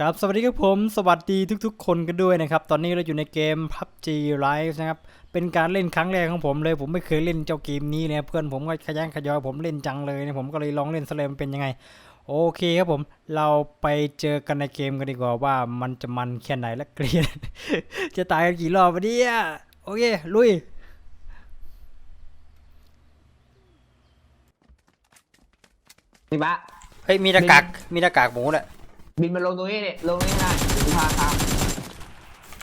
ครับสวัสดีครับผม สวัสดีทุกๆ คนกันด้วยนะครับ ตอนนี้เราอยู่ในเกม PUBG Live นะครับ เป็นการเล่นครั้งแรกของผมเลย ผมไม่เคยเล่นเจ้าเกมนี้เลยนะเพื่อนผมก็ขยันขยอยผมเล่นจังเลยนะผมก็เลยลองเล่นสเลมนเป็นยังไง โอเคครับผม เราไปเจอกันในเกมกันดีกว่าว่ามันจะมันแค่ไหนและเกลียด จะตายกันกี่รอบวะเนี่ยโอเค ลุยนี่ปะเฮ้ยมีหน้ากากมีหน้ากากหมูแหละ บินมาลงตรงนี้เนี่ยลงนี่นะกูพาตาม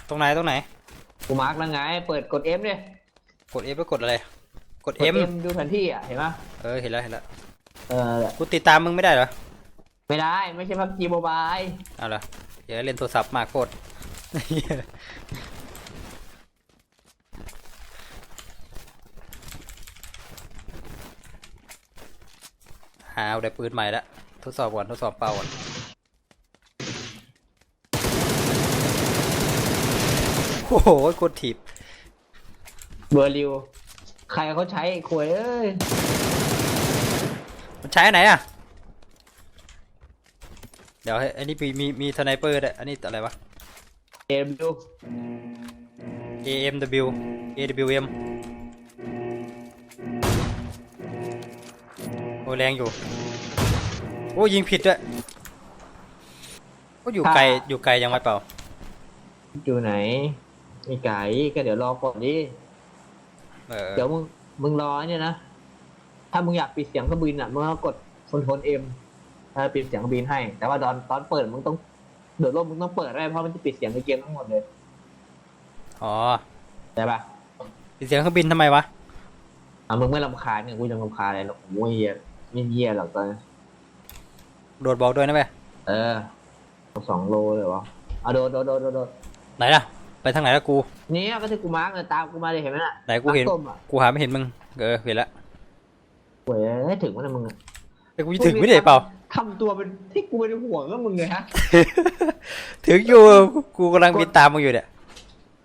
ตรงไหนตรงไหน กูมาร์กแล้วไง เปิดกด F เนี่ยกด F ไปกดอะไร กด กด M M ดูแผนที่อะ เห็นปะเออเห็นแล้วเห็นแล้วเออ กูติดตามมึงไม่ได้เหรอไม่ได้ ไม่ใช่พับจีโมบายเอาละอย่าเล่นโทรศัพท์มากโคตรหาเอาได้ปืนใหม่ละทดสอบก่อนทดสอบเป่าก่อน โอ้โหกดถีบเบอร์ริว ใครเขาใช้ไอ้ขวยเอ้ย มันใช้อันไหนอะ เดี๋ยวให้อันนี้มีมีมีสไนเปอร์ด้วยอันนี้อะไรวะ เอ็มดู AMW AWM โอ้แรงอยู่ โอ้ยิงผิดด้วยโอ้อยู่ไกลอยู่ไกลยังไงเปล่า อยู่ไหน มีไก่ก็เดี๋ยวรอก่อนดิเออเดี๋ยวมึงมึงรอเนี่ยนะถ้ามึงอยากปิดเสียงเครื่องบินอะมึงก็กดคอนโทรลเอ็มถ้าปิดเสียงเครื่องบินให้ แต่ว่าตอนตอนเปิดมึงต้องเดือดร่มมึงต้องเปิดได้เพราะมันจะปิดเสียงในเกมทั้งหมดเลยอ๋อใช่ปะปิดเสียงเครื่องบินทำไมวะอะมึงไม่รำคาญเนี่ยกูจะรำคาญอะไรหรอกโอ้ยเหี้ยไม่เหี้ยหรอกตอนนี้โดดบอกด้วยนะเว้ยเออสองโลเลยวะเอาโดดโดดโดดโดดโดดไหนล่ะ ไปทางไหนล่ะกูเนี่ยก็ที่กูมาร์กเลยตามกูมาเลยเห็นไหมน่ะไหนกูเห็นมาร์คส้มอะกูหาไม่เห็นมึง เออเห็นละโว้ยให้ถึงวะเนะมึงอะไอ้กูจะถึงไม่ได้เปล่า ทำตัวเป็นที่กูเป็นห่วงก็มึงเลยฮะ ถึงอยู่ กูกำลังบินตามมึงอยู่เนี่ย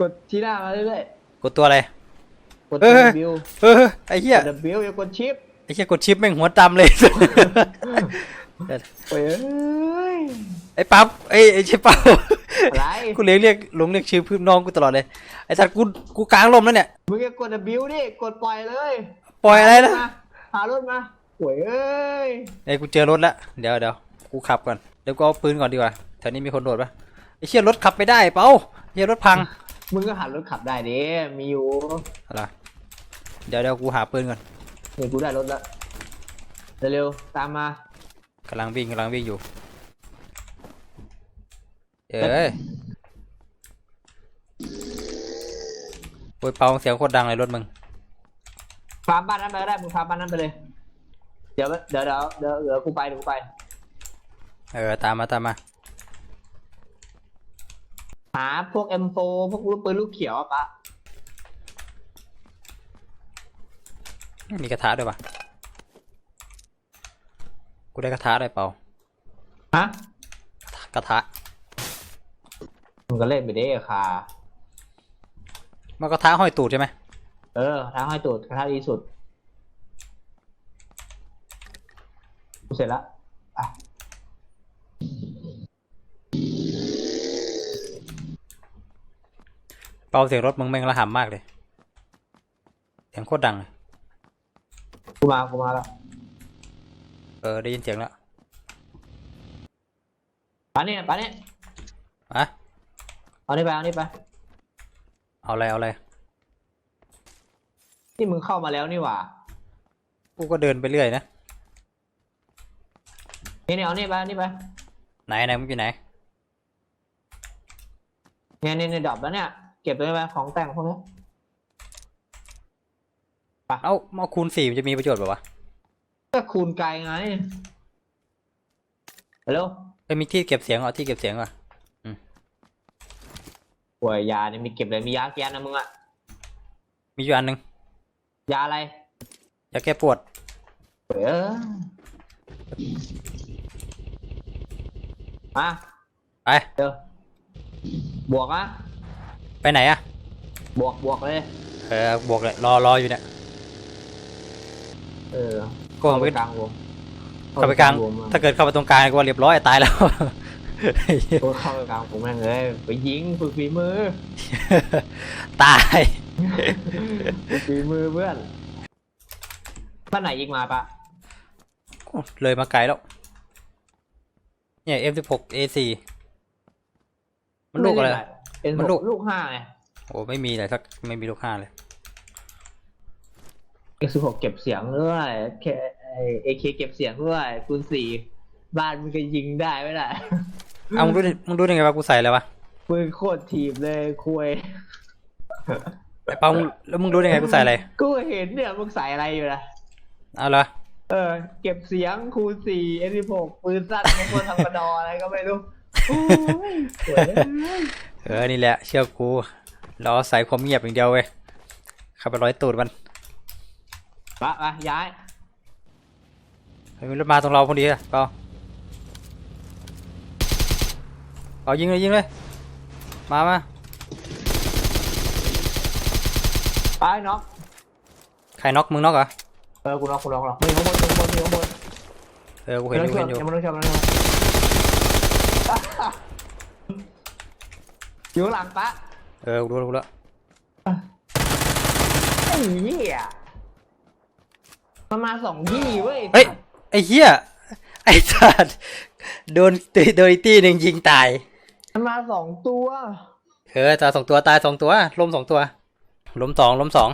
กดชี้หน้ามาเรื่อยกดตัวอะไร ๆกด เออบิวเออไอ้เหี้ยกดบิวอย่ากดชิปไอ้เหี้ยกดชิปแม่งหัวตำเลย โอ้ยเอ้ย ไอ้ปั๊บไอ้ไอ้ใช่ปั๊บอะไรกูเรียกเรียกหลงเรียกชื่อพื้นน้องกูตลอดเลยไอ้สัตว์กูกูกลางลมแล้วเนี่ยมึงจะกดบิวดิกดปล่อยเลยปล่อยอะไรนะมาหารถมาโอ้ยเอ้ยไอ้กูเจอรถละเดี๋ยวเดี๋ยวกูขับก่อนเดี๋ยวกูเอาปืนก่อนดีกว่าแถวนี้มีคนโดดปะไอ้เชี่ยรถขับไม่ได้เปล่าเชี่ยรถพังมึงก็หัดรถขับได้ดิมีอยู่อะไรเดี๋ยวเดี๋ยวกูหาปืนก่อนเห็นกูได้รถแล้วเร็วๆตามมากำลังวิ่งกำลังวิ่งอยู่ เอ้ยโอ้ยเป่าเสียงโคตรดังเลยรถมึงฟาร์มบ้านนั้นไปก็ได้มึงฟาร์มบ้านนั้นไปเลย เดี๋ยวเดี๋ยวเดี๋ยวเดี๋ยวเดี๋ยวกูไปเดี๋ยวกูไป เออตามมาตามมา หาพวก M4 พวกลูกปืนลูกเขียวอะปะมีกระทะด้วยปะกูได้กระทะด้วยเปล่าฮะกระทะ มึงก็เล่นไปเด้ค่ะ มันกระทะห้อยตูดใช่ไหมเออท้าให้ตูดท้าดีสุดกูเสร็จละอะเป่าเสียงรถมึงแม่งระห่ำมากเลยเสียงโคตรดังเลยกูมากูมาแล้วเออได้ยินเสียงแล้วปาเนี่ยปาเนี่ยอะ เอานี่ไปเอานี่ไปเอาอะไรเอาอะไรที่มึงเข้ามาแล้วนี่หว่ากูก็เดินไปเรื่อยนะนี่เนี่ยเอานี่ไปเอานี่ไปไหนไหนมึงอยู่ไหนเนี่ยเนี่ยเนี่ยดรอปแล้วเนี่ยเก็บไว้ไปของแต่งพวกนี้เอ้าเอาคูณสี่มันจะมีประโยชน์เปล่าวะก็คูณไกลไงเร็วเอ้ยมีที่เก็บเสียงเหรอที่เก็บเสียงเหรอ ป่วยยาเนี่ยมีเก็บเลยมียาแกนนะมึงอะมีอยู่อันหนึ่งยาอะไรยาแก้ปวดเออมาไปเดี๋ยวบวกอะไปไหนอะบวกบวกเลย เออบวกเลยรอรออยู่เนี่ยเออก็เข้าไปไปกลางวงเข้าไปกลางวงมาถ้าเกิดเข้าไปตรงกลางก็ว่าเรียบร้อยตายแล้ว ตัวเข้ากลางผมแม่งเลยไปยิงฝึกฝีมือ ตายฝึกฝีมือเพื่อนท่านไหนยิงมาปะเลยมาไกลแล้ว เนี่ย F16 A4 มันลูกอะไรเป็นมันลูกลูกห้าไงโอ้ไม่มีเลยสักไม่มีลูกห้าเลยเอ็กซ์หกเก็บเสียงด้วยเคเอเคเก็บเสียงด้วยคูณสี่บ้านมึงก็ยิงได้ไหมล่ะ เอามึงรู้ดิมึงรู้ได้ไงว่ากูใส่อะไรวะปืนโคตรถีบเลยคุยไอ้เปามึงแล้วมึงรู้ได้ไงกูใส่อะไร กูเห็นเนี่ยมึงใส่อะไรอยู่นะเอาละเออ เก็บเสียงคูณสี่เอ็กซ์หกปืนสั้นบางคนทำกระดออะไรก็ไม่รู้โอ้ยสวยเลยเออ นี่แหละ เชื่อกูเราใส่ความเงียบอย่างเดียวเว้ยเข้าไปร้อยตูดมันปะปะย้ายเฮ้ยมีรถมาตรงเราพอดีอะเปา เปายิงเลยยิงเลย มามาไปน็อกใครน็อกมึงน็อกเหรอ เออกูน็อกกูน็อกหรอกมึงอยู่ข้างบนมึงอยู่ข้างบนมึงอยู่ข้างบนเออ กูเห็นอยู่ไม่เห็นอยู่ต้องเชื่อมไม่ต้องเชื่อมไม่ต้องเชื่อมอยู่ข้างหลังปะเออ กูรู้แล้วกูรู้แล้วไอ้เหี้ยมันมาสองที่เว้ยเฮ้ย ไอ้เหี้ย ไอ้สัตว์โดนโดนอีกตีหนึ่งยิงตาย มันมาสองตัวเออตายสองตัวตายสองตัวล้มสองตัวล้มสองล้มสอง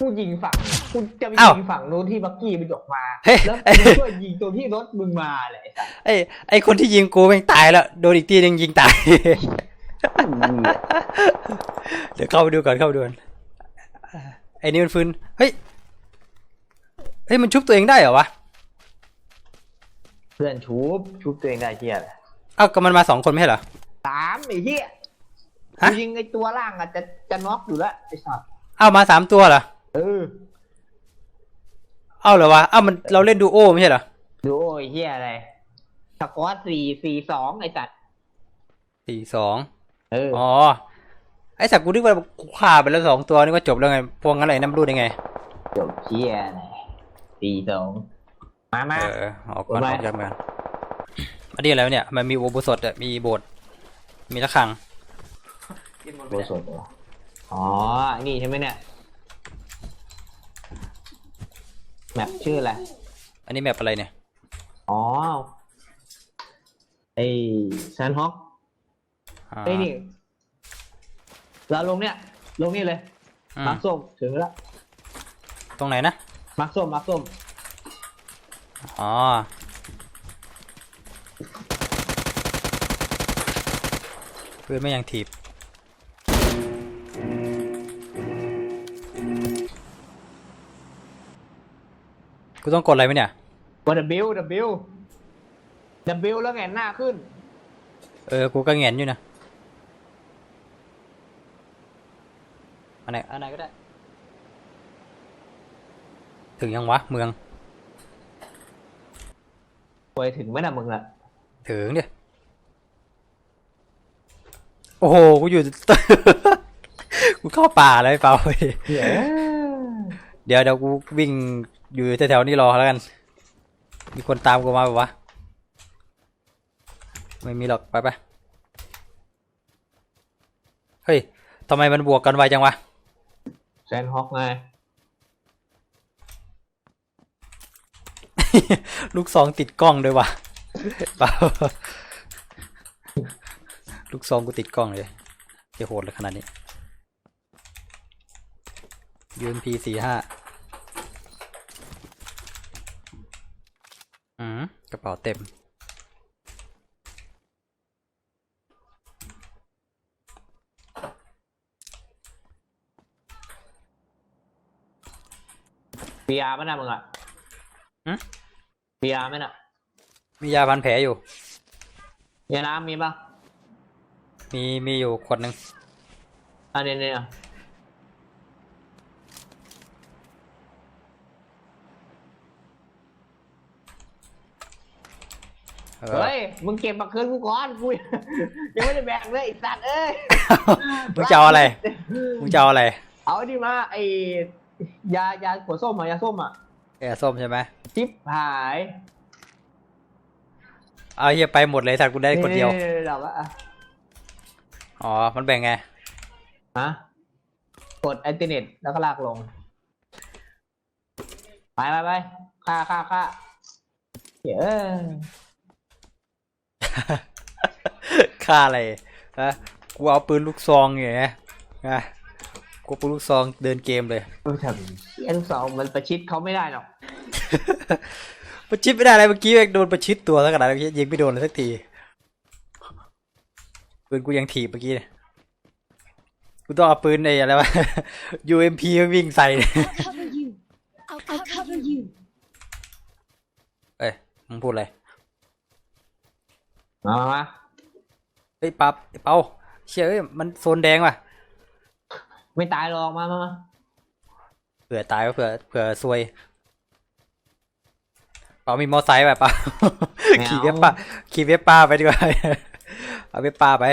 กูยิงฝั่งกูจะไปอ้าวยิงฝั่งนู้นที่บักกี้มันออกมา เฮ้ย แล้วกูช่วยยิงตัวที่รถมึงมาเลยไอ้สัสไอ้ไอ้คนที่ยิงกูแม่งตายแล้วโดนอีกตีหนึ่งยิงตาย เดี๋ยวเข้าไปดูก่อนเข้าไปดูก่อนไอ้นี่มันฟื้นเฮ้ยเฮ้ยมันชุบตัวเองได้เหรอวะเพื่อนชูบชูบตัวเองได้เหี้ยเลย เอ้าก็มันมาสองคนไม่ใช่เหรอ สามไอ้เหี้ยฮะ กูยิงไอ้ตัวล่างอะจะจะน็อกอยู่แล้วไอ้สัสเอ้ามาสามตัวเหรอ เออเอ้าเหรอวะ เอ้ามันเราเล่นดูโอไม่ใช่เหรอ ดูโอ้ยเหี้ยอะไรสกอตสี่สี่สองไอ้สัสสี่สอง เอออ๋อ ไอ้สักกูนึกว่ากูฆ่าไปแล้วสองตัวนึกว่าจบแล้วไง พวงอะไรน้ำรูดยังไง จบเชี่ยเลยสี่สองมามา เออออกก่อนทำไมออกย้ำกัน อันนี้อะไรวะเนี่ย มันมีอุโบสถอะมีโบสถ์มีระฆังโบสถ์เหรออ๋อ นี่ใช่ไหมเนี่ย แมปชื่ออะไร อันนี้แมปอะไรเนี่ย อ๋อ ไอ้แซนฮอกอ่าไอ้นี่ เราลงเนี่ย ลงนี่เลย อืมมาร์คส้มถึงแล้ว ตรงไหนนะ มาร์คส้ม มาร์คส้ม อ๋อ เพื่อนไม่ยังถีบกูต้องกดอะไรไหมเนี่ยว่า W W W แล้วแงนหน้าขึ้น เออ กูก็แงนอยู่นะอันไหนอันไหนก็ได้ ถึงยังวะ เมืองไปถึงไหมนะมึงล่ะถึงดิโอ้โห กูอยู่ กูเข้าป่าเลยเปล่าเหี้ยเดี๋ยวเดี๋ยวกูวิ่งอยู่แถวๆนี้รอแล้วกัน มีคนตามกูมาแบบวะ ไม่มีหรอก ไปไปเฮ้ยทำไมมันบวกกันไวจังวะแซนฮอกไง ลูกซองติดกล้องด้วยวะเปล่า ลูกซองกูติดกล้องเลยจะโหดเลยขนาดนี้ยูนพีสี่ห้าอืมกระเป๋าเต็มปีอาร์ไหมนะมึงอะหึปีอาร์ไหมน่ะมียาพันแผลอยู่ ยาน้ำมีปะ มีมีอยู่ขวดหนึ่งอันนี้เนี่ยเออเฮ้ย มึงเก็บมาคืนกูก่อน กู ยังไม่ได้แบ่งเลยไอ้สัตว์เอ้ย มึงจะเอาอะไร มึงจะเอาอะไรเอาไอ้นี่มาไอ้ยายาขวดส้มอะยาส้มอะแอร์ส้มใช่ไหมจิ๊บหายเอาเฮียไปหมดเลยสัตว์กูได้คนเดียว นี่ๆๆเราก็อะ อ๋อ มันแบ่งไง ฮะกดอินเทอร์เน็ตแล้วก็ลากลง ไปไปไปค่าค่าค่าเดี๋ยวค่าอะไรฮะกูเอาปืนลูกซองอย่างเงี้ยนะกูเอาปืนลูกซองเดินเกมเลยเออทำไอ้ลูกสองมันประชิดเขาไม่ได้หรอกประชิดไม่ได้เลยเมื่อกี้แม่งโดนประชิดตัวสักขนาดนี้ยิงไม่โดนเลยสักที ปืนกูยังถีบเมื่อกี้เนี่ยกูต้องเอาปืนไอ้อะไรวะ UMP วิ่งใส่เนี่ย I'll cover you. I'll, I'll cover you. เอ้ยมึงพูดอะไรมามามาเฮ้ยปั๊บไอ้เปาเชื่ยเอ้ยมันโซนแดงว่ะไม่ตายหรอกมามามาเผื่อตายก็เผื่อเผื่อซวยเปามีมอไซค์แบบเปาขี่เว็บป้าขี่เว็บป้าไปดีกว่า เอาเว็บป้าไป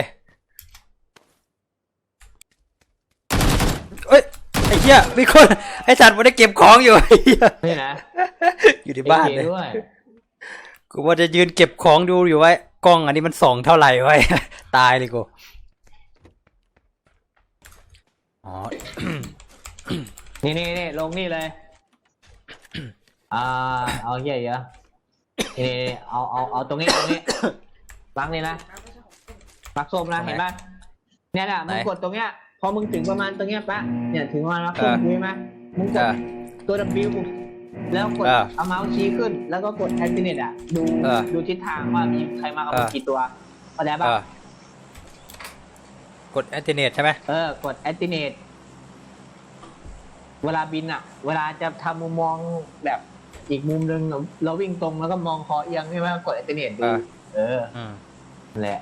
เอ้ยไอ้เหี้ยมีคนไอ้สัตว์มันได้เก็บของอยู่ไอ้เหี้ยนี่นะอยู่ที่บ้านเอเลยด้วยกูว่าจะยืนเก็บของดูอยู่ไว้กล้องอันนี้มันส่องเท่าไหร่ไว้ตายเลยกูอ๋อนี่นี่นี่ลงนี่เลยอ่าเอาเหี้ยเยอะนี่นี่นี่เอาเอาเอาตรงนี้ตรงนี้มักนี่นะ มักส้มนะตรงไหนเห็นปะเนี่ยแหละมึงไหนกดตรงเนี้ย พอมึงถึงประมาณตรงเนี้ยปะเนี่ยถึงประมาณมักส้มเออใช่ไหมมึงกเอดอตัว W แล้วกดเออเอาเมาส์ชี้ขึ้น แล้วก็กด a อ t เ n อะ ดูเออดูทิศทางว่ามีใครมากับมึงเออกี่ตัวเข้าใจเอปะอกดแอนติเนตใช่ไหมเออกด a อ t เ n เวลาบินอะ เวลาจะทำมุมมองแบบอีกมุมหนึ่งเราวิ่งตรงแล้วก็มองคอเอียงใช่ไหมกด a อ t เ n ดูเอออืมนั่นแหละ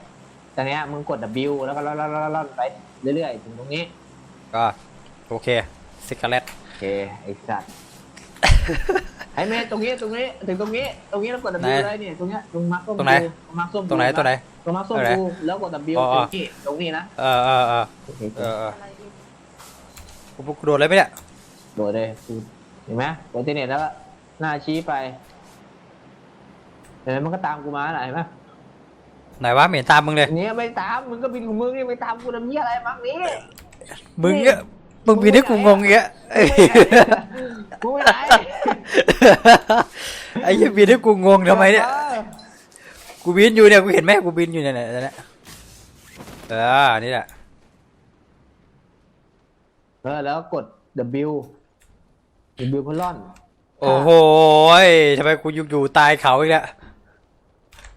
ตอนเนี้ยมึงกด W แล้วก็ล่อนๆๆๆไปเรื่อยๆ ถึงตรงนี้ ก็โอเคซิกาเลตโอเคไอ้สัตว์ไอ้เมย์ตรงนี้ตรงนี้ถึงตรงนี้ตรงนี้แล้วกด W เลยเนี่ยตรงเนี้ยตรงมาร์คส้มตรงไหนกูตรงมาร์คส้มกูตรงไหนตัวไหนตรงมาร์คส้มตรงไหนกูแล้วกด W อ๋อตรงนี้ตรงนี้นะเออเออเออโอเคเออเออกูกูโดดเลยไหมเนี่ยโดดเลยกูเห็นไหมกดเทเน็ตแล้วก็หน้าชี้ไปเห็นไหมมันก็ตามกูมาน่ะเห็นไหม ไหนวะไม่เห็นตามมึงเลย เนี้ยไม่ตามมึงก็บินของมึงนี่ไม่ตามกูทำเหี้ยอะไรมั้งนี่มึงเนี่ยมึงบินให้กูงงอย่างเงี้ยเอ้ยกูไม่ไหนไอ้เหี้ยบินให้กูงงทำไมเนี่ย กูบินอยู่เนี่ยกูเห็นไหมกูบินอยู่เนี่ยเนี่ยเนี่ยเออนี่แหละเออแล้วกด W W พลอน โอ้โหยทำไมกูอยู่อยู่ตายเขาอีกแล้ว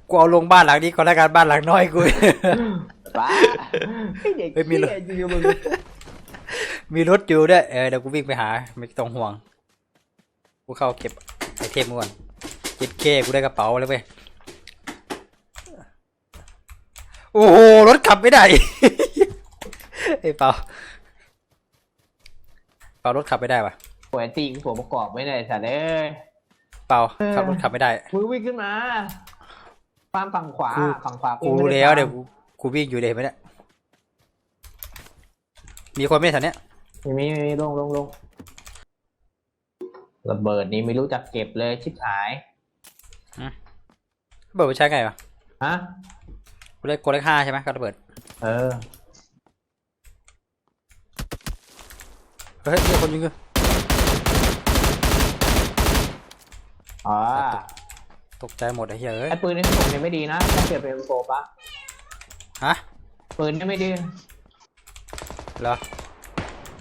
กูเอาลงบ้านหลังนี้ก่อนแล้วกันบ้านหลังน้อยกูป้าไอ้เด็กเฮ้ยมีเหี้รถยจริงๆมึงมีรถอยู่ด้วย เออเดี๋ยวกูวิ่งไปหา ไม่ต้องห่วง กูเข้าเก็บไอเทมก่อนเก็บเคกูได้กระเป๋าแล้วเว้ย โอ้โห รถขับไม่ได้ ไอ้เปาเปารถขับไม่ได้ปะปวยตีกูตัวประกอบไม่ได้สัตว์เอ้ยเปาขับรถขับไม่ได้มึงวิ่งขึ้นมา ฟาร์มฝั่งขวากูฝั่งขวากูไม่แล้วตามเดี๋ยวกูกูวิ่งอยู่เดี๋ยวเห็นไหมเนี่ยมีคนไหม่แถวเนี้ยไม่มีไม่มีลงลงลงระเบิดนี้ไม่รู้จักเก็บเลยชิบหายเบิร์ดใช้ไงวะฮะกูเลขกดเลขห้าใช่ไหมก็ระเบิด เออเฮ้ยมีคนยิงกูอ๋อ ตกใจหมดไอ้เหี้ยเอ้ยไอ้ปืนในผมเนี่ยไม่ดีนะถ้าเกิดเป็นโฟปะฮะปืนเนี่ยไม่ดีเหรอ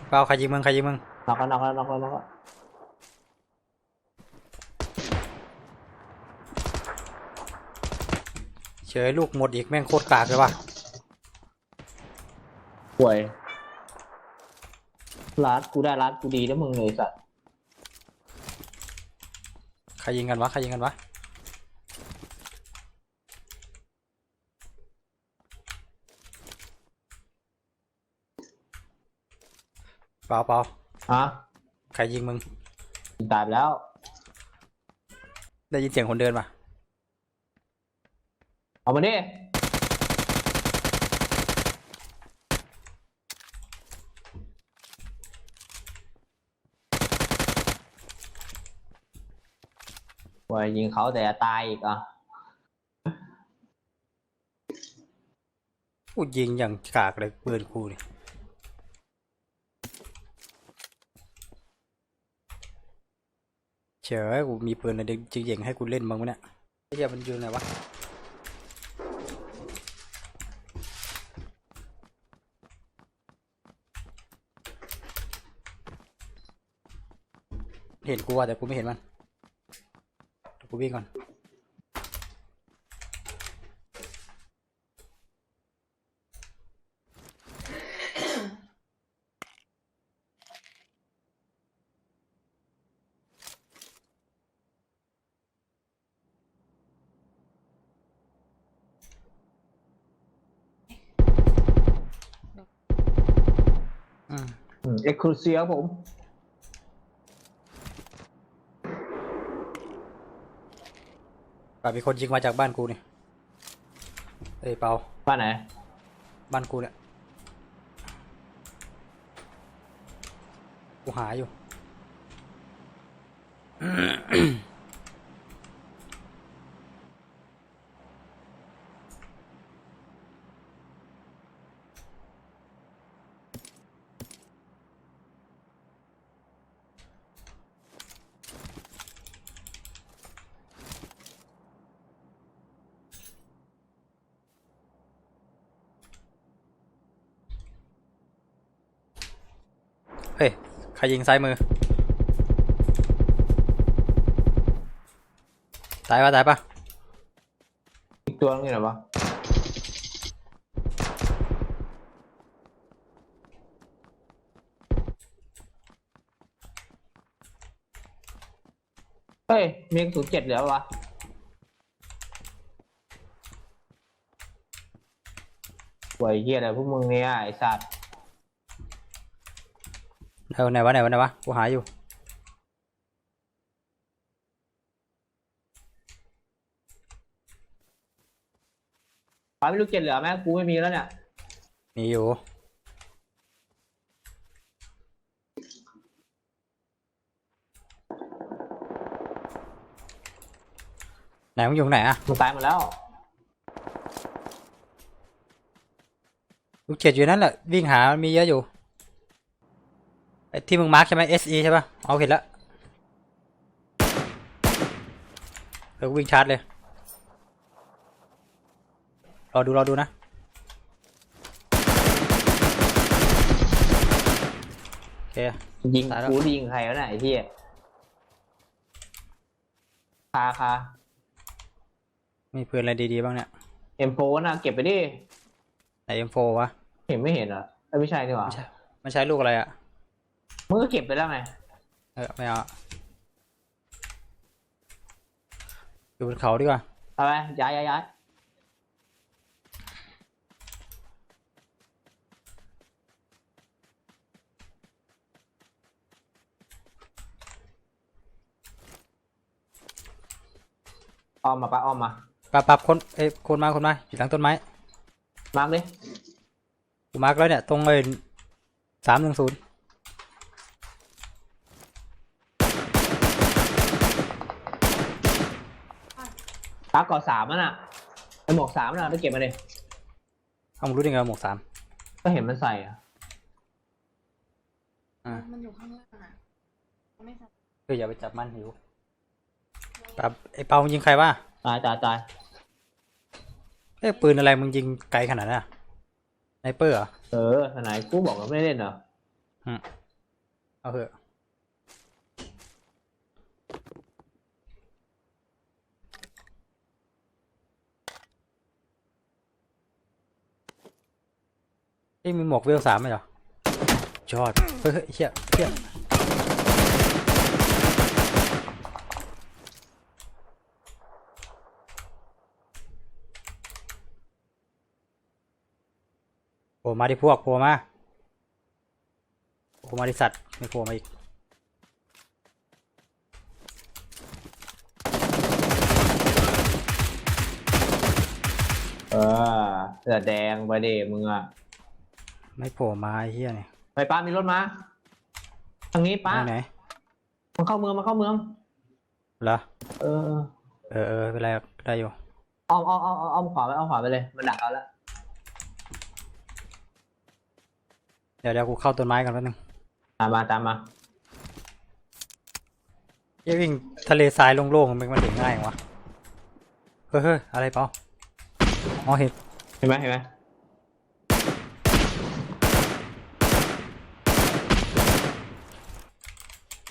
เปล่าใครยิงมึงใครยิงมึงน็อกแล้วน็อกแล้วน็อกแล้วน็อกแล้วเฉยลูกหมดอีกแม่งโคตรกากเลยว่ะป่วยรัดกูได้รัดกูดีแล้วมึงเลยสัตว์ใครยิงกันวะใครยิงกันวะ เปล่าเปล่าฮะใครยิงมึงตายไปแล้ว ได้ยินเสียงคนเดินมาเอามาดิป่วยยิงเขาแต่ตายอีกอะกูยิงอย่างกากเลยปืนกูนี่ เฉยกูมีปืนอะไรจริงๆให้กูเล่นบ้างวะเนี่ยไอ้เหี้ยมันอยู่ไหนวะเห็นกูว่ะแต่กูไม่เห็นมันกูวิ่งก่อน อืม เอ็กซ์คลูซีครับผม ป่ามีคนยิงมาจากบ้านกูนี่เอ้ยเปาบ้านไหน บ้านกูเนี่ยกูหาอยู่ เฮ้ย ใค รยิงซ้ายมือ ตายปะตายปะอีกตัวนึงเหรอวะเฮ้ย มีกระสุนเจ็ดเหลือวะหวยเฮียอะไรพวกมึงเนี่ยไอ้สัตว์ ไหนวะไหนวะไหนวะไหนวะกูหาอยู่ฟ้าไม่รู้เจ็ดเหลือไหมกูไม่มีแล้วเนี่ยมีอยู่ไหนมึงอยู่ไหนอะมึงตายหมดแล้วลูกเจ็ดอยู่นั่นแหละวิ่งหามีเยอะอยู่ไอ้ ที่มึงมาร์กใช่ไหม SE ใช่ปะเอาเห็นแล้วเออกูวิ่งชาร์จเลย รอดู รอดูนะ โอเค ยิงตายแล้ว กูยิงใครวะเนี่ยไอ้ที่คาคามีปืนอะไรดี ๆ บ้างเนี่ยเอ็มโฟน่ะเก็บไปดิ ไหน M4 วะ เห็นไม่เห็นเหรอเอ้ยไม่ใช่นี่หว่าไม่ใช่มันใช้ลูกอะไรอะ มึงก็เก็บไปแล้วไงเออไม่เอาอะอยู่บนเขาดีกว่าเอาไปย้ายย้ายย้ายอ้อมมาปะอ้อมมา ปรับปรับคนเอ้ยคนมาคนมาอยู่หลังต้นไม้มาร์กดิกูมาร์กแล้วเนี่ยตรงเอ้สามหนึ่งศูนย์ ปาร์กก่อนสามมันอะไอหมวกสามน่ะไปเก็บมาดิเอามึงรู้ได้ไงว่าหมวกสามก็เห็นมันใส่อะอ่ามันอยู่ข้างล่างอะไม่สับคืออย่าไปจับมันหิวปรับไอ้เปามึงยิงใครวะตายตายตายเอ้ยปืนอะไรมึงยิงไกลขนาดนั้นอะไนเปอร์เหรอเออทนายกูบอกว่าไม่ได้เล่นเหรอ เอาเถอะ เอ้มีหมวกเวลสามไหมเหรอยอดเฮ้ยเฮ้ยเชี่ยเชี่ยโผล่มาดิพวกโผล่มาโผล่มาดิสัตว์ไม่โผล่มาอีกเออเสือแดงไปดิมึงอะ ไม่โผล่มาไอ้เหี้ยเนี่ยไปป้ามีรถมาทางนี้ป้าไหนไหนมันเข้าเมืองมันเข้าเมืองเหรอเออ เออเออเป็นไรได้อยู่อ้อมอ้อมอ้อมอ้อมขวาไปอ้อมขวาไปเลยมันดักเราแล้วเดี๋ยวเดี๋ยวกูเข้าต้นไม้ก่อนแป๊บนึงตามมาตามมาเหี้ยวิ่งทะเลทรายโล่งๆมันมันถึงง่ายจังวะเฮ้ยเฮ้ยอะไรเปล่าอ๋อเห็นเห็นไหมเห็นไหม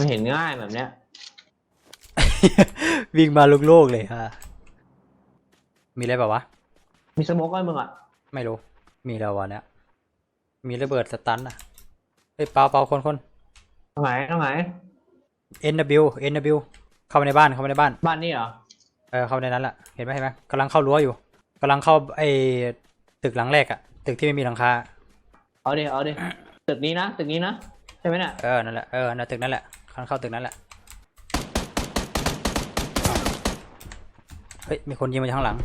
มันเห็นง่ายแบบเนี้ย วิ่งมาโล่งๆเลยฮะ มีอะไรเปล่าวะ มีสโมกไว้มึงอะ ไม่รู้ มีแล้ววะเนี่ยมีระเบิดสตันอะ เฮ้ยเปาเปาคนคนตรงไหนตรงไหน NW NW เข้าไปในบ้านเข้าไปในบ้าน บ้านนี่เหรอ เออเข้าไปในนั้นแหละเห็นไหมเห็นไหมกำลังเข้ารั้วอยู่กำลังเข้าไอ้ตึกหลังแรกอะตึกที่ไม่มีหลังคา เอาดิเอาดิตึกนี้นะ ตึกนี้นะ ใช่ไหมเนี่ย เออ นั่นแหละ เออนั่นตึกนั่นแหละ กำลังเข้าตึกนั้นแหละ เฮ้ย มีคนยิงมาจากข้างหลัง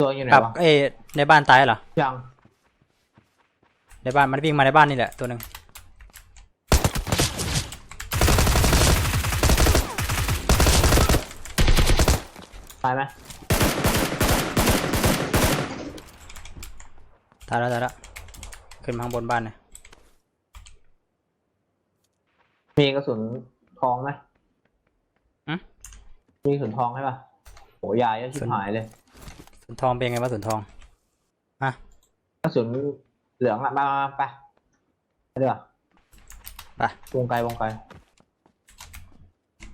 ตัวอยู่ไหนครับวะเอ้ยในบ้านตายเหรอ ยัง ในบ้านมันวิ่งมาในบ้านนี่แหละตัวหนึ่ง ตายไหมตายแล้วตายแล้วขึ้นมาข้างบนบ้านเนี่ยมีกระสุนทองไหมอืมมีกระสุนทองใช่ปะโหยายอะชิบหายเลยสุนทองเป็นไงวะสุนทองฮะกระสุนเหลืองอะมามามาไปไปเดี๋ยวาไปวงไกลวงไกล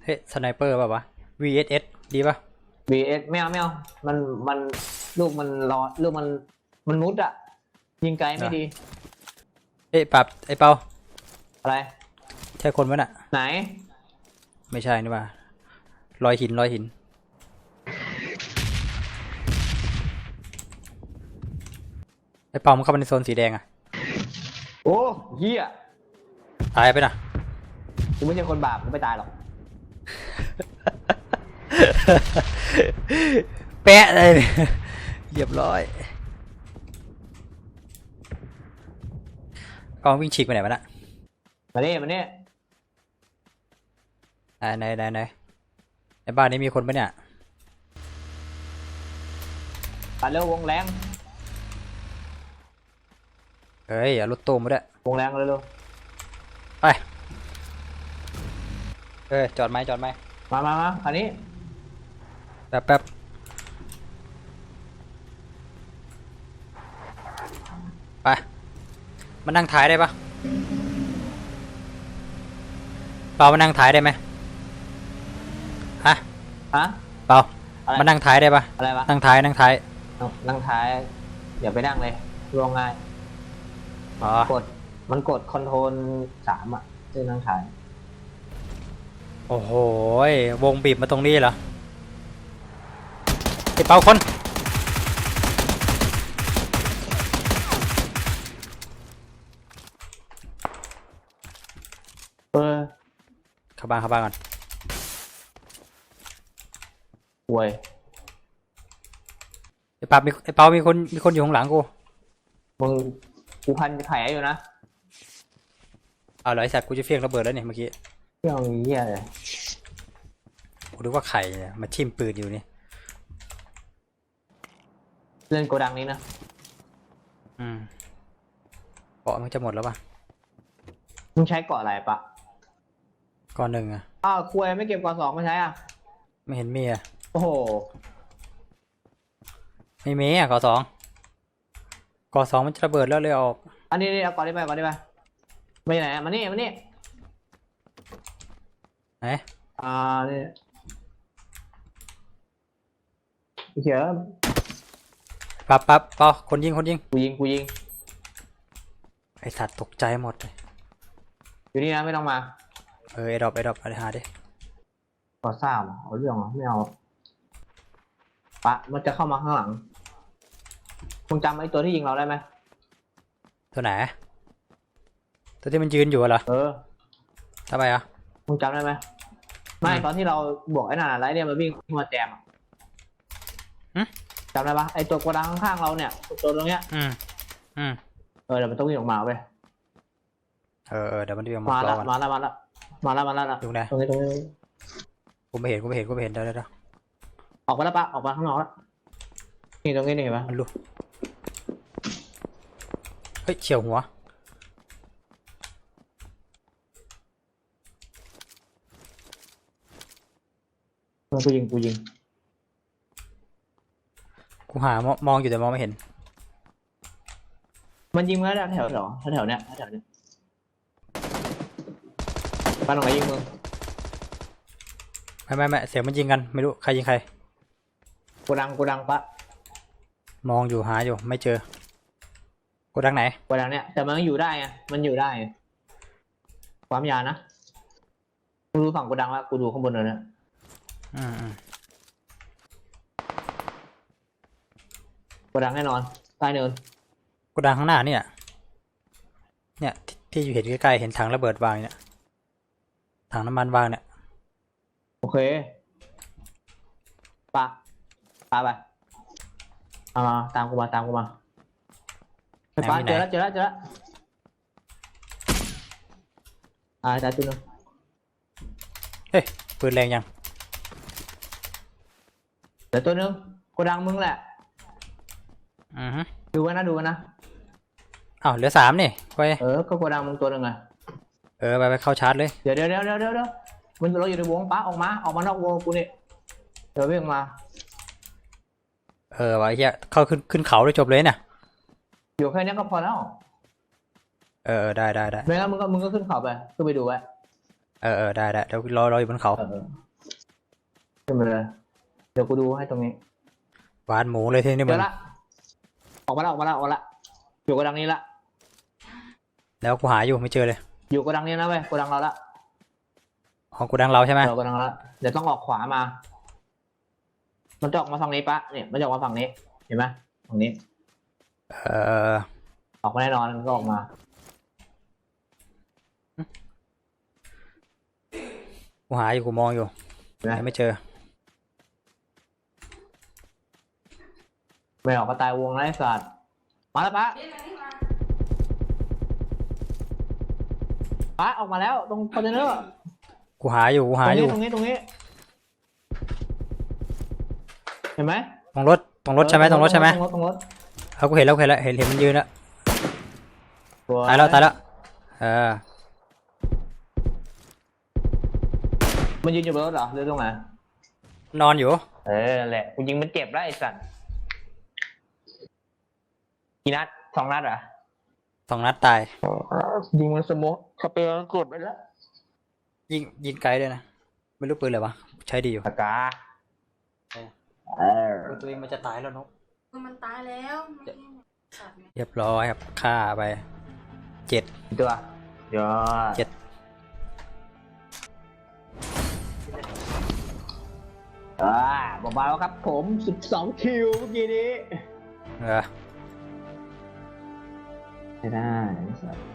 เฮ้ยสไนเปอร์ป่ะวะ VSS ดีป่ะ VS ไม่เอาไม่เอามันมันลูกมันรอลูกมันมันนุดอะยิงไกลไม่ดี เอ้ยปรับไอ้เปาอะไร ใช่คนมั้ยน่ะ ไหน ไม่ใช่นี่ว่ารอยหินรอยหิน ไอ้เปามันเข้าไปในโซนสีแดงอะโอ้เหี้ยตายไปน่ะกูไม่ใช่คนบาปกูไม่ตายหรอก แปะเลยเนี่ยเรียบร้อยกองวิ่งฉีกไปไหนวะน่ะมาเนี่มาเนี่ยไหนไหนไหนไหนในบ้านนี้มีคนปะเนี่ยตัดเร็ววงแรงเฮ้ยเอารถตู้มาด้วยวงแรงเร็วไปเอ้ยจอดไหมจอดไหมๆมามามาคันนี้แป๊บแป๊บไปมานั่งท้ายได้ปะเปามานั่งท้ายได้ไหมฮะฮะเปาอะไรมานั่งท้ายได้ปะอะไรวะนั่งท้ายนั่งท้ายนั่งนั่งท้ายอย่าไปนั่งเลยลงง่ายอ๋อกด มันกดคอนโทรลสามอะซึ่งนั่งท้าย โอ้โหวงบีบมาตรงนี้เหรอ ไอเปาคน เออเข้าบ้านเข้าบ้านก่อนห่วยไอปามีไอเปามีคนมีคนอยู่ข้างหลังกูมึงกูพันแผลอยู่นะเอาเหรอไอสัตว์กูจะเฟี้ยงระเบิดแล้วเนี่ยเมื่อกี้เรื่องเหี้ยเลยกูนึกว่าไข่เนี่ยมาทิ่มปืนอยู่นี่ เล่นโกดังนี้นะอืมเกาะมันจะหมดแล้วป่ะมึงใช้เกาะอะไรปะก้อนหนึ่งอะอ้าวคุยไม่เก็บเกาะสองมาใช้อะไม่เห็นมีอะโอ้โหไม่มีอะเกาะสองเกาะสองมันจะระเบิดแล้วเลยเอาออกอันนี้นี่เอาเกาะนี้ไปเกาะนี้ไปไปไหนอะมานี่มานี่ไหนอ่านี่เขีย ปั๊บปั๊บเปาคนยิงคนยิง กูยิงกูยิง ไอสัตว์ตกใจหมดเลยอยู่นี่นะไม่ต้องมาเออไอดรอปไอดรอปอะไรหาดิก่อสร้างเหรอเอาเรื่องเหรอไม่เอาปะมันจะเข้ามาข้างหลังมึงจำไอ้ตัวที่ยิงเราได้ไหมตัวไหน ตัวที่มันยืนอยู่อะเหรอเออทำไมอะมึงจำได้ไหมไม่อืมตอนที่เราบอกไอ้นั่นอะไรเนี่ยมันวิ่งมาแจมอะหึ จำได้ปะไอ้ตัวโกดังข้างๆเราเนี่ยตัวตรงเนี้ยอืมอืมเออเดี๋ยวมันต้องวิ่งออกมาเว้ยเออเออเดี๋ยวมันเดี๋ยวมามาแล้รวอกันมาแล้วมาแล้วมาแล้วมาแล้วนะดูนะตรงนี้ตรงนี้กูไม่เห็นกูไม่เห็นกูไม่เห็นเดี๋ยวเดี๋ยวเดี๋ยวออกมาแล้วปะออกมาข้างนอกแล้วนี่ตรงนี้นี่เห็นปะมันรู้เฮ้ยเฉียวหัวกูยิงกูยิง กูหามองมองอยู่แต่มองไม่เห็น มันยิงมาแล้วแถวแถวแถวเนี้ยแถวเนี้ยบ้านตรงไหนยิงมึงไม่ไม่ไม่เสียงมันยิงกันไม่รู้ใครยิงใคร กูดังกูดังปะมองอยู่หาอยู่ไม่เจอกูดังไหนกูดังเนี้ยแต่มันก็อยู่ได้ไงมันอยู่ได้ไงความยาวนะกูรู้ฝั่งกูดังแล้วกูดูข้างบนเลยนะอืมอืม กูดังแน่นอนใต้เนินกูดังข้างหน้าเนี่ย เนี่ยที่ที่อยู่เห็นใกล้ๆเห็นถังระเบิดวางเนี่ย ถังน้ำมันวางเนี่ย โอเคปะปะไปเอามาตามกูมาตามกูมาไปปะเจอแล้วเจอแล้วเจอแล้วอ่าตายตัวหนึงเฮ้ยปืนแรงยังเดี๋ยวตัวหนึงกูดังมึงแหละ อือฮึดูไว้นะดูไว้นะ อ้าวเหลือสามนี่ไปเออ ก็กูดังมึงตัวหนึงไงเออไปไปเข้าชาร์จเลยเดี๋ยวเดี๋ยวเดี๋ยวเดี๋ยวเดี๋ยวเดี๋ยวมันเราอยู่ในวงปะออกมา ออกมานอกวงกูนี่เดี๋ยววิ่งมา เออวะไอ้เฮียเข้าขึ้นขึ้นเขาเลยจบเลยเนี่ยอยู่แค่นี้ก็พอแล้ว เออเออได้ได้ได้ไม่งั้นมึงก็มึงก็ขึ้นเขาไปขึ้นไปดูไว้เออเออได้ได้เดี๋ยวรอรออยู่บนเขาเออขึ้นไปเลย เดี๋ยวกูดูให้ตรงนี้หวานหมูเลยทีนี้เจมึองละ ออกมาละออกมาละออกมาละอยู่กระดังนี้ละแล้วกูหาอยู่ไม่เจอเลย อยู่กระดังนี้นะเว้ยกระดังเราละของกูดังเราใช่ไหมเรากระดังเราละเดี๋ยวต้องออกขวามา มันจะออกมาฝั่งนี้ปะเนี่ยมันจะออกมาฝั่งนี้เห็นไหมฝั่งนี้ เออออกมาแน่นอนมันก็ออกมากูหาอยู่กูมองอยู่เห็นไหมยังไม่เจอ ไม่ออกก็ตายวงแล้วไอ้สัตว์มาแล้วปะปะออกมาแล้วตรงคอนเทนเนอร์กูหาอยู่กูตหารงอนี้ยู่ตรงนี้ตรงนี้เห็นไหมตรงรถตรงรถใช่ไหมตรงรถใช่ไหมตรงรถตรงรถเอากูเห็นแล้วกูเห็นแล้วเห็นเห็นมันยืนแล้วสวตายแล้วตายแล้วเออมันยืนอยู่บนรถเหรอหรือตรงไหนนอนอยู่ เออนั่นแหละกูยิงมันเจ็บแล้วไอ้สัตว์ กี่นัดสองนัดเหรอสองนัดตาย ยิงมันสโมกสเปรย์มันกดไปแล้วยิงยิงไกลด้วยนะ ไม่รู้ปืนอะไรวะ ใช้ดีอยู่ปากกาเออตัวเองมันจะตายแล้วนกคือมันตายแล้วไม่ใช่สัตว์ไงเรียบร้อยครับฆ่าไปเจ็ดกี่ตัวยอดเจ็ดอ่าเบาๆครับผมสิบสองคิวเมื่อกี้นี้เออ Era, exacto.